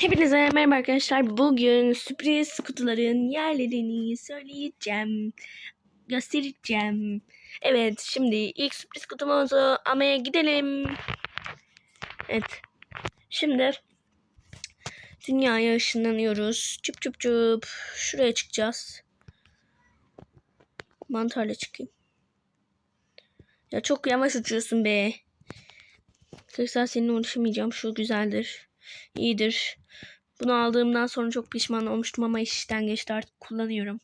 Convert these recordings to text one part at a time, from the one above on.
Hepinize merhaba arkadaşlar. Bugün sürpriz kutuların yerlerini söyleyeceğim. Göstereceğim. Evet şimdi ilk sürpriz kutumuzu almaya gidelim. Evet. Şimdi dünyaya ışınlanıyoruz. Çup çup çup. Şuraya çıkacağız. Mantarla çıkayım. Ya çok yavaş uçuyorsun be. Tekrar seninle uğraşamayacağım. Şu güzeldir. İyidir. Bunu aldığımdan sonra çok pişman olmuştum ama işten geçti artık kullanıyorum.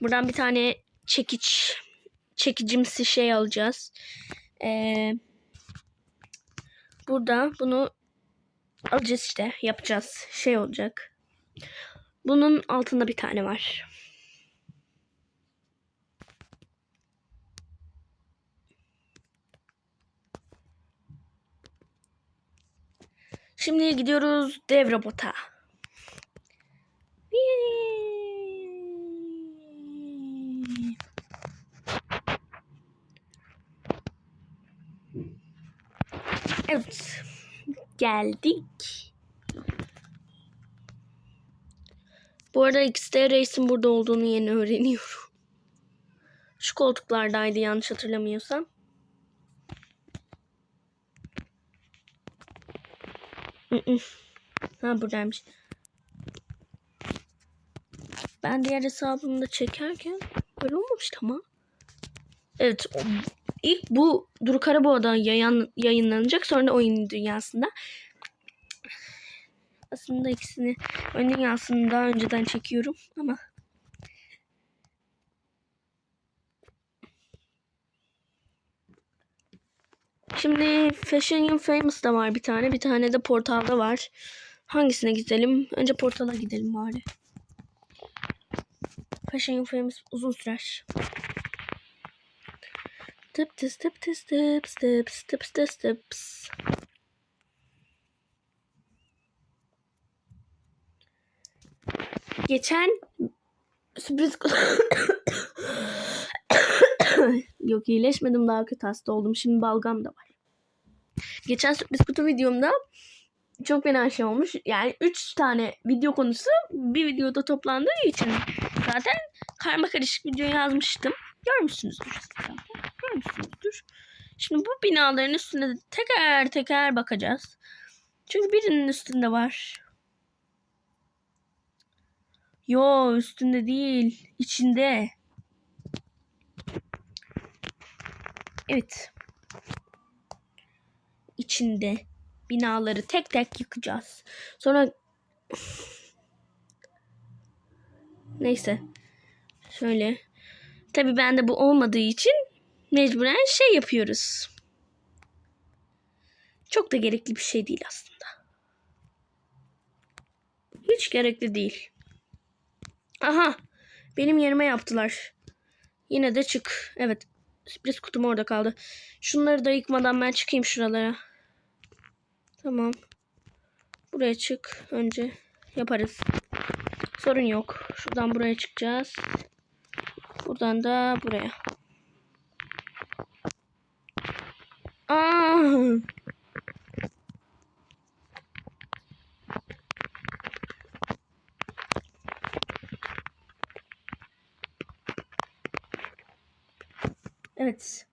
Buradan bir tane çekiç çekicimsi şey alacağız. Ee, burada bunu alacağız işte yapacağız. Şey olacak. Bunun altında bir tane var. Şimdi gidiyoruz dev robota. Evet. Geldik. Bu arada XD Race'in burada olduğunu yeni öğreniyorum. Şu koltuklardaydı yanlış hatırlamıyorsam. Ha buradaymış. Ben diğer hesabımda çekerken böyle olmamıştı ama. Evet. ilk bu Duru Karaboğa'da yayın, yayınlanacak. Sonra oyun dünyasında. Aslında ikisini oyun dünyasını daha önceden çekiyorum ama Şimdi Fashion and Famous da var bir tane. Bir tane de Portal'da var. Hangisine gidelim? Önce Portal'a gidelim bari. Fashion and Famous uzun sürer. Tıp tıs tıp tıs tıps tıps tıs tıps. Geçen sürpriz Yok iyileşmedim daha kötü hasta oldum. Şimdi balgam da var. Geçen sürpriz kutu videomda çok fena şey olmuş. Yani 3 tane video konusu bir videoda toplandığı için zaten karma karışık video yazmıştım. Görmüşsünüzdür zaten. Görmüşsünüzdür. Şimdi bu binaların üstüne de teker teker bakacağız. Çünkü birinin üstünde var. Yo üstünde değil. içinde. Evet. İçinde binaları tek tek yıkacağız. Sonra neyse. Şöyle. Tabii bende bu olmadığı için mecburen şey yapıyoruz. Çok da gerekli bir şey değil aslında. Hiç gerekli değil. Aha. Benim yerime yaptılar. Yine de çık. Evet. Sürpriz kutum orada kaldı. Şunları da yıkmadan ben çıkayım şuralara. Tamam. Buraya çık. Önce yaparız. Sorun yok. Şuradan buraya çıkacağız. Buradan da buraya. Aa! Evet.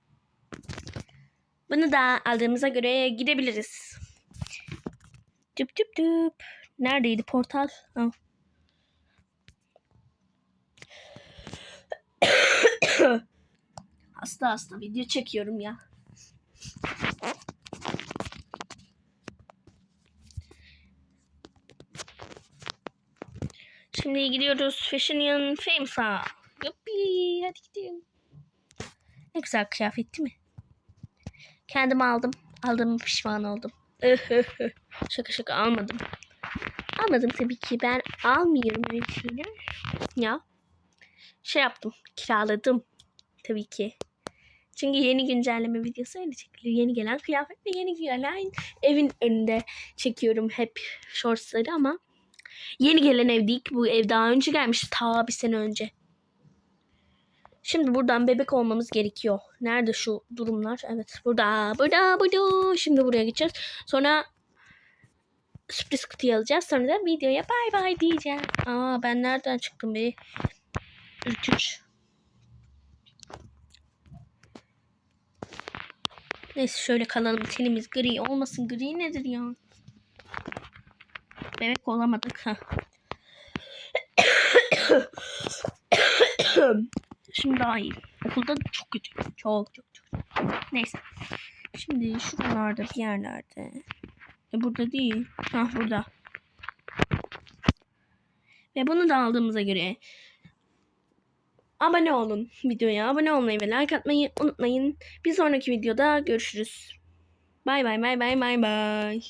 Bunu da aldığımıza göre gidebiliriz. Tüp tüp tüp. Neredeydi portal? Ha. hasta hasta video çekiyorum ya. Şimdi gidiyoruz Fashion and Famouse'a. Yuppi hadi gidelim. Ne güzel kıyafet değil mi? Kendim aldım. Aldığımı pişman oldum. şaka şaka almadım. Almadım tabii ki. Ben almıyorum öyle şeyler. Ya. Şey yaptım. Kiraladım. Tabii ki. Çünkü yeni güncelleme videosu öyle çekiliyor. Yeni gelen kıyafet ve yeni gelen evin önünde çekiyorum hep shortsları ama yeni gelen ev değil ki bu ev daha önce gelmişti. Ta bir sene önce. Şimdi buradan bebek olmamız gerekiyor. Nerede şu durumlar? Evet burada, burada, burada. Şimdi buraya gideceğiz. Sonra sürpriz kutuyu alacağız. Sonra da videoya bay bay diyeceğim. Aa ben nereden çıktım be? Ürküç. Neyse şöyle kalalım. Tenimiz gri olmasın. Gri nedir ya? Bebek olamadık. ha. Şimdi daha iyi. Okulda çok kötü. Çok çok çok. Neyse. Şimdi şuralarda bir yerlerde. E burada değil. Ha burada. Ve bunu da aldığımıza göre abone olun videoya. Abone olmayı ve like atmayı unutmayın. Bir sonraki videoda görüşürüz. Bay bay bay bay bay bay.